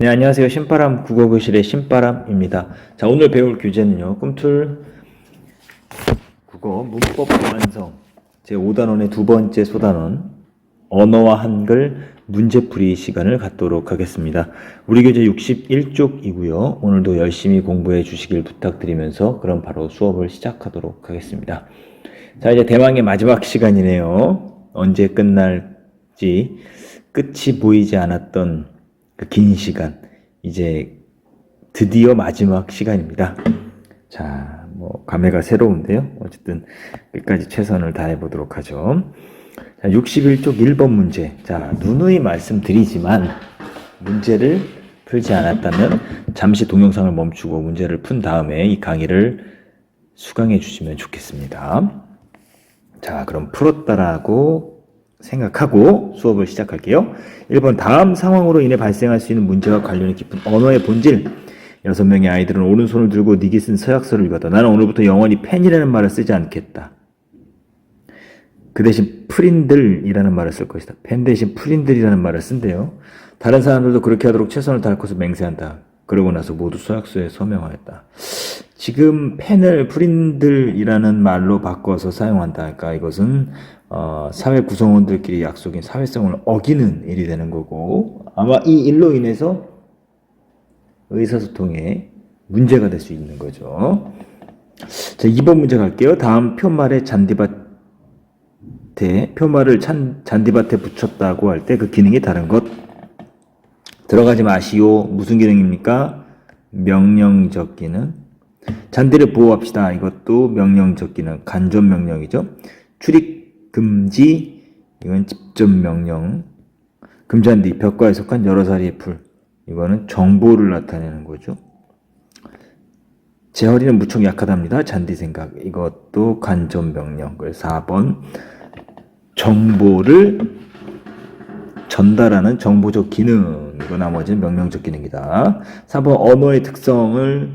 네, 안녕하세요. 신바람 국어교실의 신바람입니다. 자, 오늘 배울 교재는요. 꿈틀 국어 문법 완성 제 5단원의 두 번째 소단원 언어와 한글 문제풀이 시간을 갖도록 하겠습니다. 우리 교재 61쪽이고요. 오늘도 열심히 공부해 주시길 부탁드리면서 그럼 바로 수업을 시작하도록 하겠습니다. 자, 이제 대망의 마지막 시간이네요. 언제 끝날지 끝이 보이지 않았던 그 긴 시간. 이제 드디어 마지막 시간입니다. 자, 뭐, 감회가 새로운데요. 어쨌든 끝까지 최선을 다해 보도록 하죠. 자, 61쪽 1번 문제. 자, 누누이 말씀드리지만 문제를 풀지 않았다면 잠시 동영상을 멈추고 문제를 푼 다음에 이 강의를 수강해 주시면 좋겠습니다. 자, 그럼 풀었다라고 생각하고 수업을 시작할게요. 1번 다음 상황으로 인해 발생할 수 있는 문제와 관련이 깊은 언어의 본질. 여섯 명의 아이들은 오른손을 들고 니기 쓴 서약서를 읽었다. 나는 오늘부터 영원히 펜이라는 말을 쓰지 않겠다. 그 대신 프린들이라는 말을 쓸 것이다. 펜 대신 프린들이라는 말을 쓴대요. 다른 사람들도 그렇게 하도록 최선을 다할 것을 맹세한다. 그러고 나서 모두 서약서에 서명하였다. 지금 펜을 프린들이라는 말로 바꿔서 사용한다. 그러니까 이것은 어, 사회 구성원들끼리 약속인 사회성을 어기는 일이 되는 거고 아마 이 일로 인해서 의사소통에 문제가 될 수 있는 거죠. 자, 2번 문제 갈게요. 다음 표말에 잔디밭에 표말을 찬, 잔디밭에 붙였다고 할 때 그 기능이 다른 것 들어가지 마시오. 무슨 기능입니까? 명령적 기능. 잔디를 보호합시다. 이것도 명령적 기능, 간접 명령이죠. 출입 금지, 이건 직접 명령. 금지한 뒤 벽과에 속한 여러 사리의 풀. 이거는 정보를 나타내는 거죠. 제 허리는 무척 약하답니다. 잔디 생각. 이것도 간접 명령. 그래서 4번. 정보를 전달하는 정보적 기능. 이거 나머지는 명령적 기능이다. 4번. 언어의 특성을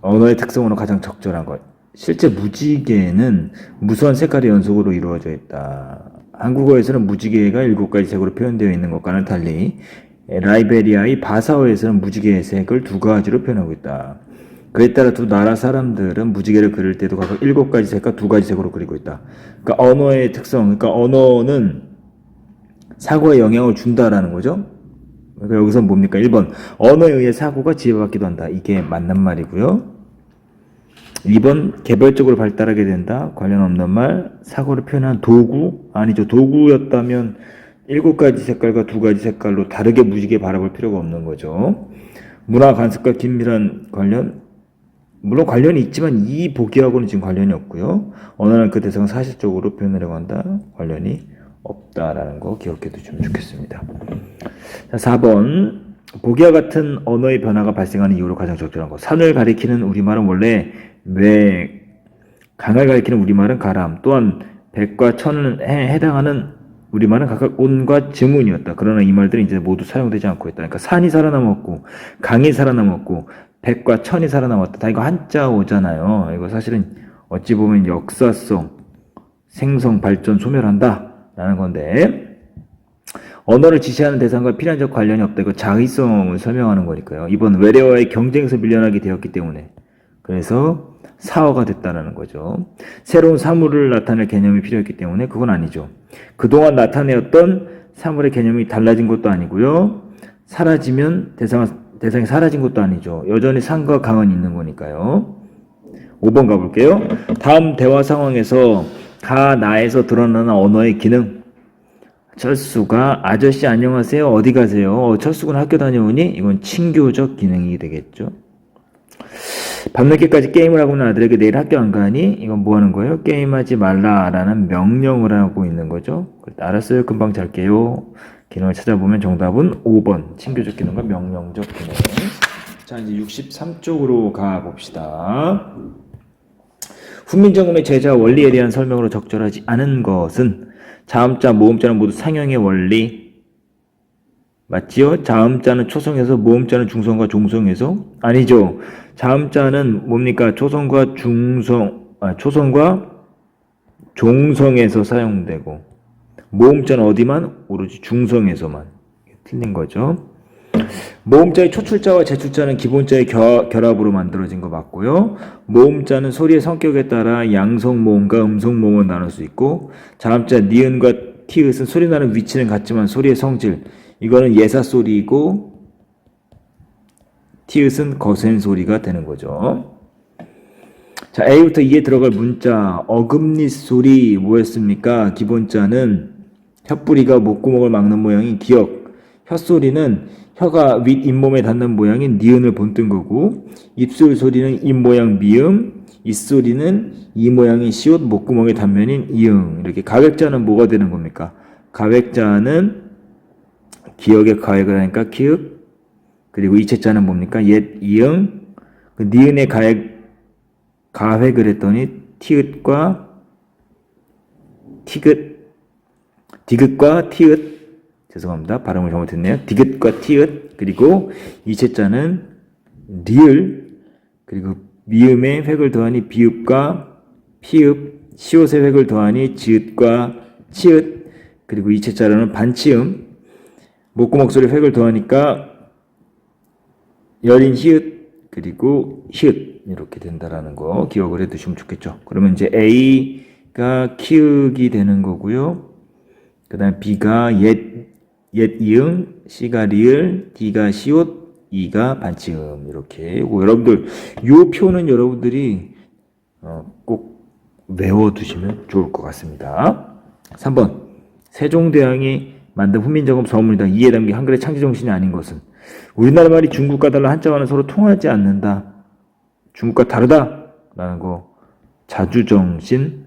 언어의 특성으로 가장 적절한 것. 실제 무지개는 무수한 색깔의 연속으로 이루어져 있다. 한국어에서는 무지개가 일곱 가지 색으로 표현되어 있는 것과는 달리 라이베리아의 바사어에서는 무지개의 색을 두 가지로 표현하고 있다. 그에 따라 두 나라 사람들은 무지개를 그릴 때도 각각 일곱 가지 색과 두 가지 색으로 그리고 있다. 그러니까 언어의 특성, 그러니까 언어는 사고에 영향을 준다라는 거죠. 그러니까 여기서 뭡니까? 1번. 언어에 의해 사고가 지배받기도 한다. 이게 맞는 말이고요. 2번. 개별적으로 발달하게 된다. 관련 없는 말. 사고를 표현한 도구? 아니죠. 도구였다면 일곱 가지 색깔과 두 가지 색깔로 다르게 무지개 바라볼 필요가 없는 거죠. 문화 관습과 긴밀한 관련? 물론 관련이 있지만 이 보기하고는 지금 관련이 없고요. 언어는 그 대상을 사실적으로 표현하려고 한다. 관련이 없다라는 거 기억해 두시면 좋겠습니다. 자, 4번. 보기와 같은 언어의 변화가 발생하는 이유로 가장 적절한 것. 산을 가리키는 우리말은 원래 왜, 강을 가리키는 우리말은 가람, 또한 백과 해, 해당하는 우리말은 각각 온과 증운이었다. 그러나 이 말들은 이제 모두 사용되지 않고 있다. 그러니까 산이 살아남았고, 강이 살아남았고, 백과 천이 살아남았다. 다 이거 한자 오잖아요. 이거 사실은 어찌 보면 역사성, 생성, 발전, 소멸한다. 라는 건데, 언어를 지시하는 대상과 필연적 관련이 없다. 이거 자의성을 설명하는 거니까요. 이번 외래어의 경쟁에서 밀려나게 되었기 때문에. 그래서 사어가 됐다라는 거죠. 새로운 사물을 나타낼 개념이 필요했기 때문에 그건 아니죠. 그동안 나타내었던 사물의 개념이 달라진 것도 아니고요. 사라지면 대상, 대상이 사라진 것도 아니죠. 여전히 산과 강은 있는 거니까요. 5번 가볼게요. 다음 대화 상황에서 가 나에서 드러나는 언어의 기능. 철수가 아저씨 안녕하세요. 어디 가세요? 어, 철수군 학교 다녀오니? 이건 친교적 기능이 되겠죠. 밤늦게까지 게임을 하고 있는 아들에게 내일 학교 안 가니? 이건 뭐 하는 거예요? 게임하지 말라라는 명령을 하고 있는 거죠. 알았어요. 금방 잘게요. 기능을 찾아보면 정답은 5번. 친교적 기능과 명령적 기능. 자, 이제 63쪽으로 가 봅시다. 훈민정음의 제자 원리에 대한 설명으로 적절하지 않은 것은 자음자, 모음자는 모두 상형의 원리. 맞지요? 자음자는 초성에서 모음자는 중성과 종성에서 아니죠. 자음자는 뭡니까? 초성과 중성, 아, 초성과 종성에서 사용되고 모음자는 어디만? 오로지 중성에서만 틀린 거죠. 모음자의 초출자와 제출자는 기본자의 겨, 결합으로 만들어진 거 맞고요. 모음자는 소리의 성격에 따라 양성 모음과 음성 모음을 나눌 수 있고 자음자 니은과 티읕은 소리 나는 위치는 같지만 소리의 성질 이거는 예사 소리이고 티읕은 거센 소리가 되는 거죠. 자, A부터 E에 들어갈 문자, 어금니 소리 뭐였습니까? 기본자는 혓뿌리가 목구멍을 막는 모양인 기역, 혀소리는 혀가 윗 잇몸에 닿는 모양인 니은을 본뜬 거고, 입술 소리는 입 모양 미음, 입소리는 이 모양인 시옷 목구멍의 단면인 이응. 이렇게 가획자는 뭐가 되는 겁니까? 가획자는 기역에 가획을 하니까 키읔, 그리고 이체자는 뭡니까? 옛 이응, 그 니은의 가획 가획을 했더니 티읕과 티귿 디귿과 티읕 죄송합니다 발음을 잘못했네요 디귿과 티읕 그리고 이체자는 리을 그리고 미음에 획을 더하니 비읍과 피읍 시옷에 획을 더하니 지읒과 치읒 그리고 이체자로는 반치음 목구목 소리 획을 더하니까 여린 히읗 그리고 히읗 이렇게 된다라는 거 기억을 해두시면 좋겠죠. 그러면 이제 A가 키읔이 되는 거고요. 그다음 B가 옛, 옛 이응, C가 리을, D가 시옷, E가 반치음 이렇게. 여러분들 요 표는 여러분들이 어, 꼭 외워두시면 좋을 것 같습니다. 3번 세종대왕이 만든 훈민정음 서문이다. 이에 담긴 한글의 창조 정신이 아닌 것은 우리나라 말이 중국과 달라 한자와는 서로 통하지 않는다. 중국과 다르다. 라는 거. 자주정신.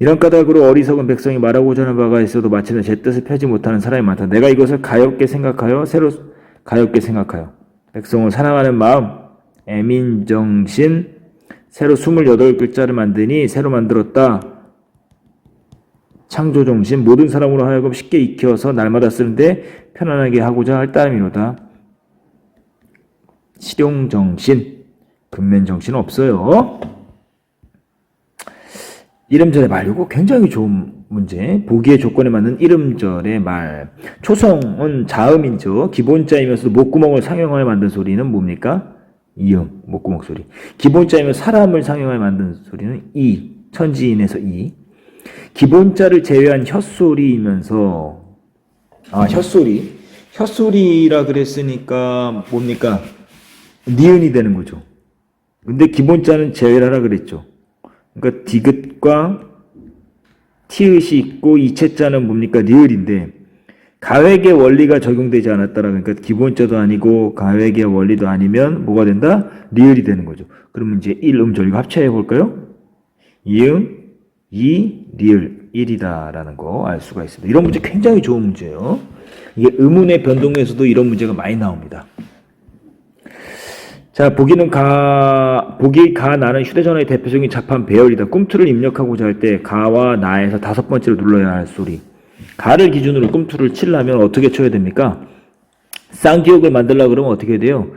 이런 까닭으로 어리석은 백성이 말하고자 하는 바가 있어도 마침내 제 뜻을 펴지 못하는 사람이 많다. 내가 이것을 가엽게 생각하여 새로 가엽게 생각하여 백성을 사랑하는 마음, 애민 정신, 새로 28글자를 만드니 새로 만들었다. 창조 정신, 모든 사람으로 하여금 쉽게 익혀서 날마다 쓰는데 편안하게 하고자 할 따름이로다. 실용 정신, 근면 정신 없어요. 이름절의 말, 이거 굉장히 좋은 문제. 보기의 조건에 맞는 이름절의 말. 초성은 자음이죠. 기본자이면서 목구멍을 상형하여 만든 소리는 뭡니까? 이음, 목구멍 소리. 기본자이면 사람을 상형하여 만든 소리는 이, 천지인에서 이. 기본자를 제외한 혀소리이면서, 아, 혀소리. 혀소리라 그랬으니까 뭡니까? 니은이 되는 거죠. 근데 기본자는 제외하라 그랬죠. 그러니까 디귿과 티읕이 있고 이체자는 뭡니까? 리을인데 가획의 원리가 적용되지 않았다라 그러니까 기본자도 아니고 가획의 원리도 아니면 뭐가 된다? 리을이 되는 거죠. 그러면 이제 1 음절과 합체해 볼까요? 이응, 이, 리을, 1이다라는 거 알 수가 있습니다. 이런 문제 굉장히 좋은 문제예요. 이게 의문의 변동에서도 이런 문제가 많이 나옵니다. 자, 보기는 가, 보기 가 나는 휴대전화의 대표적인 자판 배열이다. 꿈틀을 입력하고자 할 때 가와 나에서 다섯 번째로 눌러야 할 소리. 가를 기준으로 꿈틀을 치려면 어떻게 쳐야 됩니까? 쌍기역을 만들려고 그러면 어떻게 돼요?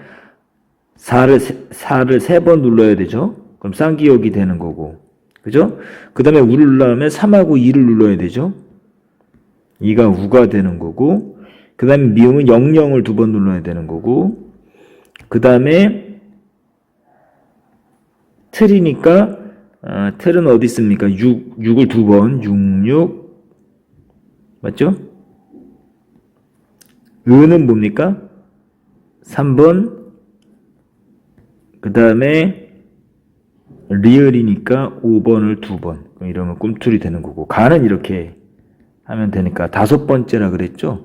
4를, 4를 세 번 눌러야 되죠? 그럼 쌍기역이 되는 거고. 그죠? 그 다음에 우를 누르려면 3하고 2를 눌러야 되죠? 2가 우가 되는 거고. 그 다음에 미음은 00을 두 번 눌러야 되는 거고. 그 다음에 틀이니까 아, 틀은 어디 있습니까? 6, 6을 두 번, 6, 6 맞죠? 은은 뭡니까? 3번 그 다음에 리을이니까 5번을 두 번. 이러면 꿈틀이 되는 거고 가는 이렇게 하면 되니까 다섯 번째라 그랬죠?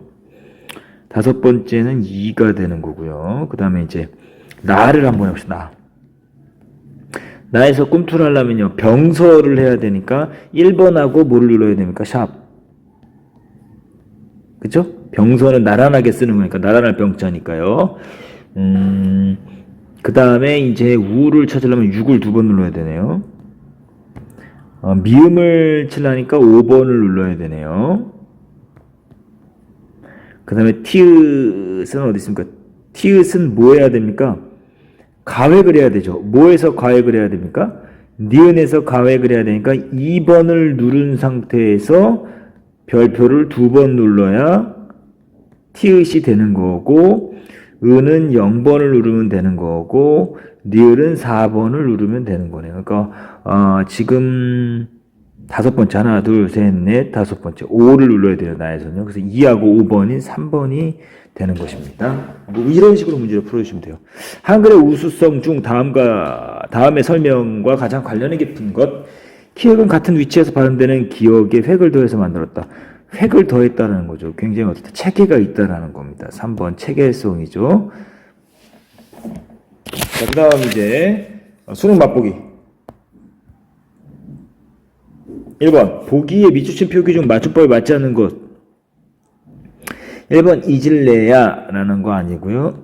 다섯 번째는 2가 되는 거고요. 그 다음에 이제 나를 한번 해봅시다. 나. 나에서 꿈틀 하려면요. 병서를 해야 되니까 1번하고 뭐를 눌러야 됩니까? 샵. 그죠? 병서는 나란하게 쓰는 거니까 나란할 병자니까요. 음, 그 다음에 이제 우를 찾으려면 6을 두 번 눌러야 되네요. 어, 미음을 치려니까 5번을 눌러야 되네요. 그 다음에 티읕은 어디 있습니까? 티읕은 뭐 해야 됩니까? 가획을 해야 되죠. 뭐에서 가획을 해야 됩니까? 니은에서 가획을 해야 되니까 2번을 누른 상태에서 별표를 두 번 눌러야 티읕이 되는 거고 은은 0번을 누르면 되는 거고 니을은 4번을 누르면 되는 거네요. 그러니까 어, 지금 다섯 번째 하나 둘 셋 넷 다섯 번째 5를 눌러야 돼요 나에서는요. 그래서 2하고 5번인 3번이 되는 것입니다. 뭐 이런 식으로 문제를 풀어주시면 돼요. 한글의 우수성 중 다음과 다음의 설명과 가장 관련이 깊은 것 키읔은 같은 위치에서 발음되는 기억에 획을 더해서 만들었다. 획을 더했다는 거죠. 굉장히 어떻다 체계가 있다라는 겁니다. 3번 체계성이죠. 자, 그 다음 이제 수능 맛보기. 1번 보기에 미추신 표기 중 맞춤법에 맞지 않는 것 1번 잊을래야 라는 거 아니고요.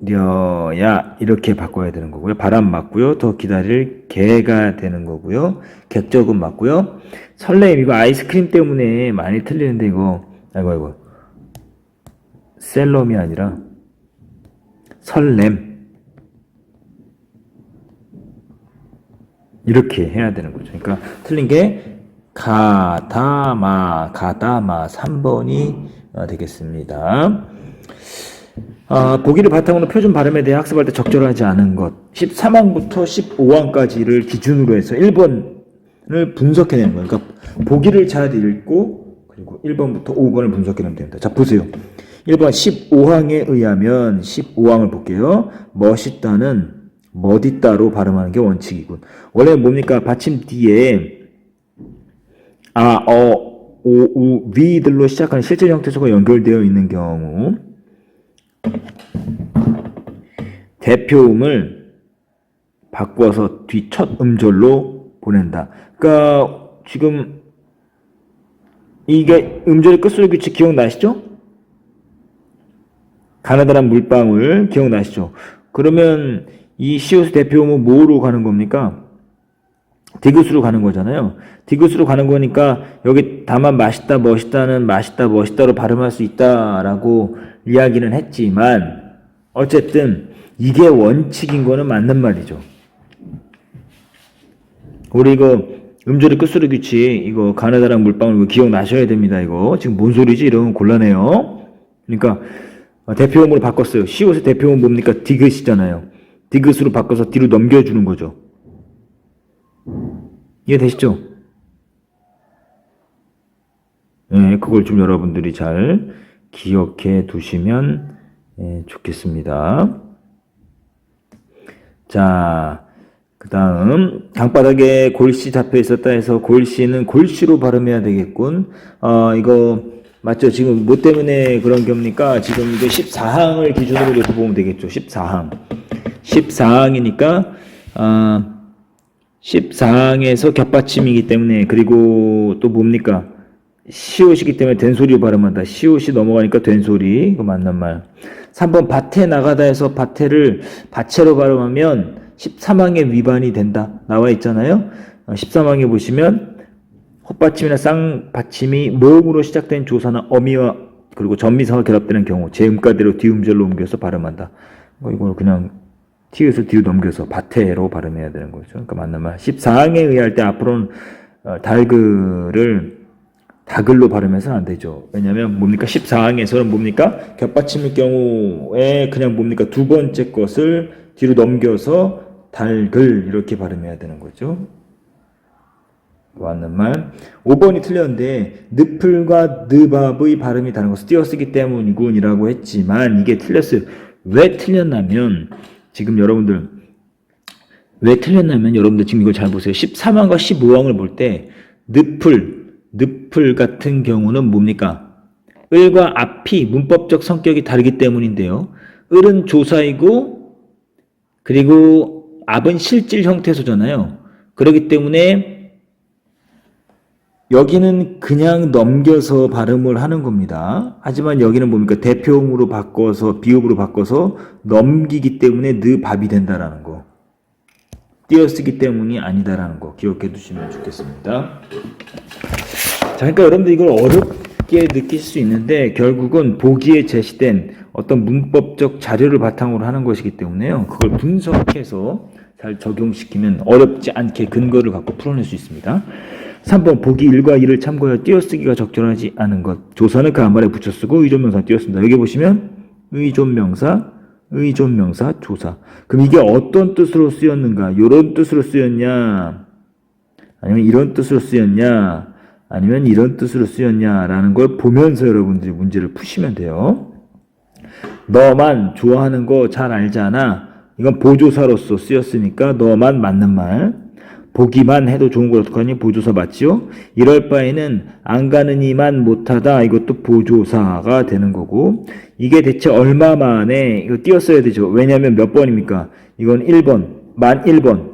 잊으려야 이렇게 바꿔야 되는 거고요. 바람 맞고요. 더 기다릴 개가 되는 거고요. 객적은 맞고요. 설레임 이거 아이스크림 때문에 많이 틀리는데 이거. 아이고 아이고. 셀럼이 아니라 설렘 이렇게 해야 되는 거죠. 그러니까 틀린 게 가다마 가다마 3번이 어, 되겠습니다. 아, 보기를 바탕으로 표준 발음에 대해 학습할 때 적절하지 않은 것 13항부터 15항까지를 기준으로 해서 1번을 분석해내는 거예요. 그러니까 보기를 잘 읽고 그리고 1번부터 5번을 분석해내면 됩니다. 자 보세요. 1번 15항에 의하면 15항을 볼게요. 멋있다는 멋있다로 발음하는 게 원칙이군. 원래 뭡니까? 받침 뒤에 아, 어, 오, 우, 위들로 시작하는 실제 형태소가 연결되어 있는 경우 대표음을 바꿔서 뒤 첫 음절로 보낸다. 그러니까 지금 이게 음절의 끝소리 규칙 기억나시죠? 가나다란 물방울 기억나시죠? 그러면 이 시옷 대표음은 뭐로 가는 겁니까? 디귿으로 가는 거잖아요. 디귿으로 가는 거니까 여기 다만 맛있다 멋있다는 맛있다 멋있다로 발음할 수 있다라고 이야기는 했지만 어쨌든 이게 원칙인 거는 맞는 말이죠. 우리 이거 음절의 끝소리 규칙 이거 가나다란 물방울 이거 기억나셔야 됩니다. 이거 지금 뭔 소리지 이러면 곤란해요. 그러니까 대표음으로 바꿨어요. 시옷의 대표음 뭡니까? 디귿이잖아요. 디귿으로 바꿔서 뒤로 넘겨주는 거죠. 이해되시죠? 네, 그걸 좀 여러분들이 잘 기억해 두시면 예, 좋겠습니다. 자, 그 다음, 강바닥에 골씨 잡혀 있었다 해서 골씨는 골씨로 발음해야 되겠군. 어, 이거, 맞죠? 지금 뭐 때문에 그런 겁니까? 지금 이게 14항을 기준으로 보면 되겠죠. 14항. 14항이니까, 아, 14항에서 겹받침이기 때문에, 그리고 또 뭡니까? 시옷이기 때문에 된소리로 발음한다. 시옷이 넘어가니까 된소리. 이거 맞는 말. 3번 밭에 나가다 해서 밭에를 밭채로 발음하면 13항의 위반이 된다. 나와 있잖아요. 13항에 보시면 헛받침이나 쌍받침이 모음으로 시작된 조사나 어미와 그리고 전미사가 결합되는 경우 제음가대로 뒤음절로 옮겨서 발음한다. 뭐 이걸 그냥 티에서 뒤로 넘겨서 밭에로 발음해야 되는 거죠. 그러니까 맞는 말. 14항에 의할 때 앞으로는 어, 달글을 다글로 발음해서는 안 되죠. 왜냐면 뭡니까? 14항에서는 뭡니까? 겹받침일 경우에 그냥 뭡니까? 두 번째 것을 뒤로 넘겨서 달글 이렇게 발음해야 되는 거죠. 맞는 말. 5번이 틀렸는데 늪을과 느밥의 발음이 다른 것을 띄어쓰기 때문이군이라고 했지만 이게 틀렸어요. 왜 틀렸냐면 지금 여러분들 왜 틀렸냐면 여러분들 지금 이걸 잘 보세요. 13항과 15항을 볼 때 늪을 늪을 같은 경우는 뭡니까? 을과 앞이 문법적 성격이 다르기 때문인데요. 을은 조사이고 그리고 앞은 실질 형태소잖아요. 그렇기 때문에 여기는 그냥 넘겨서 발음을 하는 겁니다. 하지만 여기는 뭡니까? 대표음으로 바꿔서 비읍으로 바꿔서 넘기기 때문에 느 밥이 된다라는 거. 띄어쓰기 때문이 아니다라는 거 기억해 두시면 좋겠습니다. 자, 그러니까 여러분들 이걸 어렵게 느낄 수 있는데 결국은 보기에 제시된 어떤 문법적 자료를 바탕으로 하는 것이기 때문에요. 그걸 분석해서 잘 적용시키면 어렵지 않게 근거를 갖고 풀어낼 수 있습니다. 3번 보기 1과 2를 참고하여 띄어쓰기가 적절하지 않은 것. 조사는 그 앞말에 붙여 쓰고 의존명사 띄어쓴다. 여기 보시면 의존명사, 의존명사, 조사. 그럼 이게 어떤 뜻으로 쓰였는가? 이런 뜻으로 쓰였냐? 아니면 이런 뜻으로 쓰였냐? 아니면 이런 뜻으로 쓰였냐라는 걸 보면서 여러분들이 문제를 푸시면 돼요. 너만 좋아하는 거 잘 알잖아. 이건 보조사로서 쓰였으니까 너만 맞는 말. 보기만 해도 좋은 걸 어떡하니? 보조사 맞지요? 이럴 바에는 안 가는 이만 못하다. 이것도 보조사가 되는 거고. 이게 대체 얼마 만에 이거 띄었어야 되죠. 왜냐면 몇 번입니까? 이건 1번, 만 1번.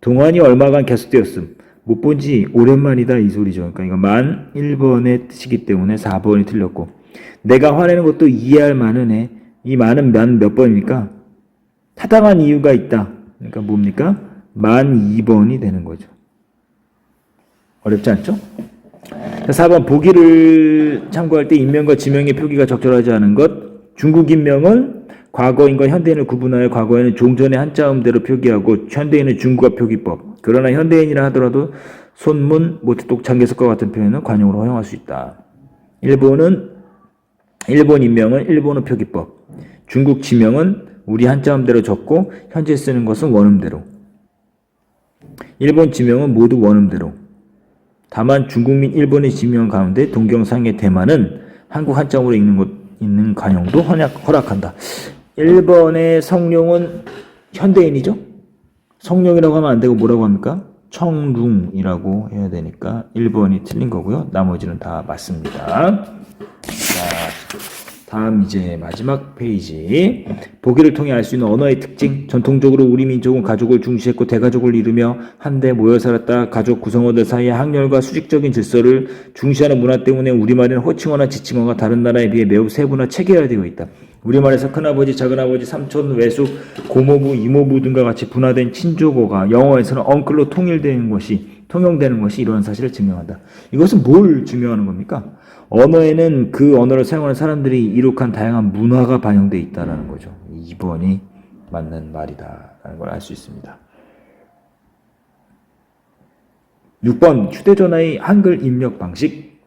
동안이 얼마간 계속 띄었음. 못 본 지 오랜만이다 이 소리죠. 그러니까 이거 만 1번의 뜻이기 때문에 4번이 틀렸고. 내가 화내는 것도 이해할 만은 해. 이 만은 만몇 번입니까? 타당한 이유가 있다. 그러니까 뭡니까? 만 2번이 되는 거죠. 어렵지 않죠? 자, 4번 보기를 참고할 때 인명과 지명의 표기가 적절하지 않은 것. 중국 인명은 과거인과 현대인을 구분하여 과거에는 종전의 한자음대로 표기하고 현대인은 중국어 표기법. 그러나 현대인이라 하더라도 손문, 모태똑, 장개석과 같은 표현은 관용으로 허용할 수 있다. 일본은 일본 인명은 일본어 표기법. 중국 지명은 우리 한자음대로 적고 현재 쓰는 것은 원음대로. 일본 지명은 모두 원음대로. 다만 중국 및 일본의 지명 가운데 동경상의 대만은 한국 한자음으로 읽는 것 있는 관용도 허락, 허락 한다. 일본의 성룡은 현대인이죠? 성룡이라고 하면 안 되고 뭐라고 합니까? 청룽이라고 해야 되니까 1번이 틀린 거고요. 나머지는 다 맞습니다. 자, 다음 이제 마지막 페이지. 보기를 통해 알 수 있는 언어의 특징. 전통적으로 우리 민족은 가족을 중시했고 대가족을 이루며 한데 모여 살았다. 가족 구성원들 사이의 학렬과 수직적인 질서를 중시하는 문화 때문에 우리말에는 호칭어나 지칭어가 다른 나라에 비해 매우 세분화 체계화되어 있다. 우리말에서 큰아버지, 작은아버지, 삼촌, 외숙, 고모부, 이모부 등과 같이 분화된 친족어가 영어에서는 엉클로 통일되는 것이 통용되는 것이 이러한 사실을 증명한다. 이것은 뭘 증명하는 겁니까? 언어에는 그 언어를 사용하는 사람들이 이룩한 다양한 문화가 반영되어 있다는 거죠. 2번이 맞는 말이다라는 걸 알 수 있습니다. 6번 휴대전화의 한글 입력 방식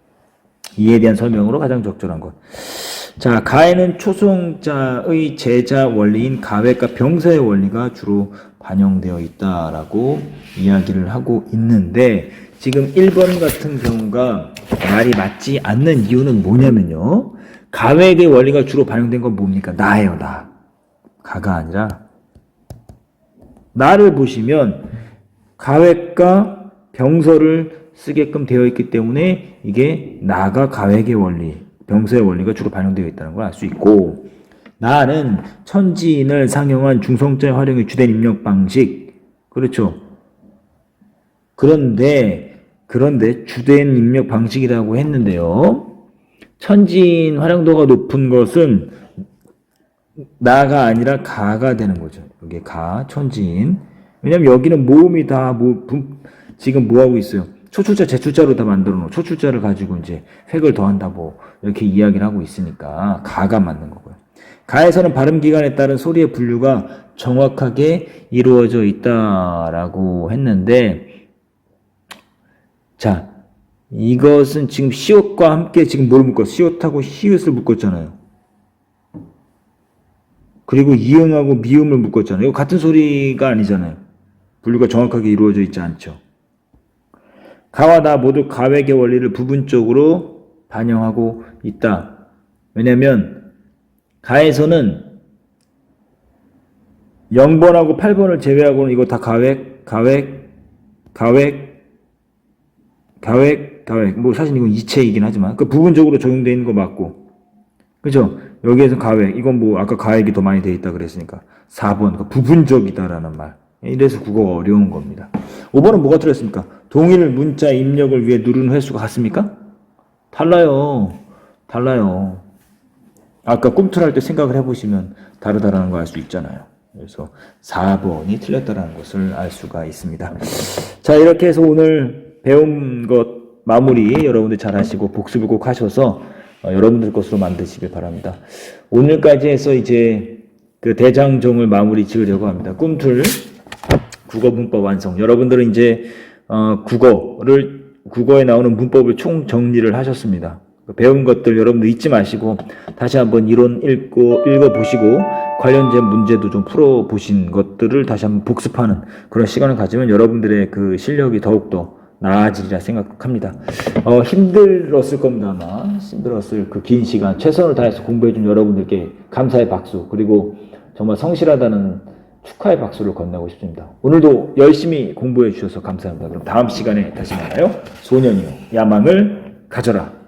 이에 대한 설명으로 가장 적절한 것. 자, 가에는 초성자의 제자 원리인 가외과 병사의 원리가 주로 반영되어 있다라고 이야기를 하고 있는데 지금 1번 같은 경우가 말이 맞지 않는 이유는 뭐냐면요. 가외의 원리가 주로 반영된 건 뭡니까? 나예요, 나. 가가 아니라 나를 보시면 가외과 병서를 쓰게끔 되어 있기 때문에 이게 나가 가외의 원리, 병서의 원리가 주로 반영되어 있다는 걸 알 수 있고 나는 천지인을 상영한 중성자 활용의 주된 입력 방식 그렇죠. 그런데 그런데 주된 입력 방식이라고 했는데요. 천지인 활용도가 높은 것은 나가 아니라 가가 되는 거죠. 여기 가 천지인. 왜냐면 여기는 모음이 다 뭐, 지금 뭐 하고 있어요? 초출자, 제출자로 다 만들어 놓은 초출자를 가지고 이제 획을 더한다 뭐 이렇게 이야기를 하고 있으니까 가가 맞는 거고요. 가에서는 발음 기간에 따른 소리의 분류가 정확하게 이루어져 있다라고 했는데 자 이것은 지금 시옷과 함께 지금 뭘 묶어? 시옷하고 히읗을 묶었잖아요. 그리고 이응하고 미음을 묶었잖아요. 이거 같은 소리가 아니잖아요. 분류가 정확하게 이루어져 있지 않죠. 가와 나 모두 가외의 원리를 부분적으로 반영하고 있다. 왜냐면 가에서는 0번하고 8번을 제외하고는 이거 다 가획, 가획, 가획, 가획, 가획. 뭐 사실 이건 이체이긴 하지만 그 부분적으로 적용되어 있는 거 맞고. 그죠? 여기에서 가획. 이건 뭐 아까 가획이 더 많이 되어 있다 그랬으니까 4번. 그 부분적이다라는 말. 이래서 국어가 어려운 겁니다. 5번은 뭐가 틀렸습니까? 동일 문자 입력을 위해 누르는 횟수가 같습니까? 달라요. 달라요. 아까 꿈틀할 때 생각을 해보시면 다르다라는 걸 알 수 있잖아요. 그래서 4번이 틀렸다라는 것을 알 수가 있습니다. 자, 이렇게 해서 오늘 배운 것 마무리 여러분들 잘 하시고 복습을 꼭 하셔서 어, 여러분들 것으로 만드시길 바랍니다. 오늘까지 해서 이제 그 대장정을 마무리 지으려고 합니다. 꿈틀 국어 문법 완성. 여러분들은 이제 어, 국어를 국어에 나오는 문법을 총 정리를 하셨습니다. 배운 것들 여러분들 잊지 마시고 다시 한번 이론 읽고 읽어 보시고 관련된 문제도 좀 풀어 보신 것들을 다시 한번 복습하는 그런 시간을 가지면 여러분들의 그 실력이 더욱 더 나아지리라 생각합니다. 어, 힘들었을 겁니다, 아마. 힘들었을 그 긴 시간, 최선을 다해서 공부해준 여러분들께 감사의 박수, 그리고 정말 성실하다는 축하의 박수를 건네고 싶습니다. 오늘도 열심히 공부해 주셔서 감사합니다. 그럼 다음 시간에 다시 만나요. 소년이요. 야망을 가져라.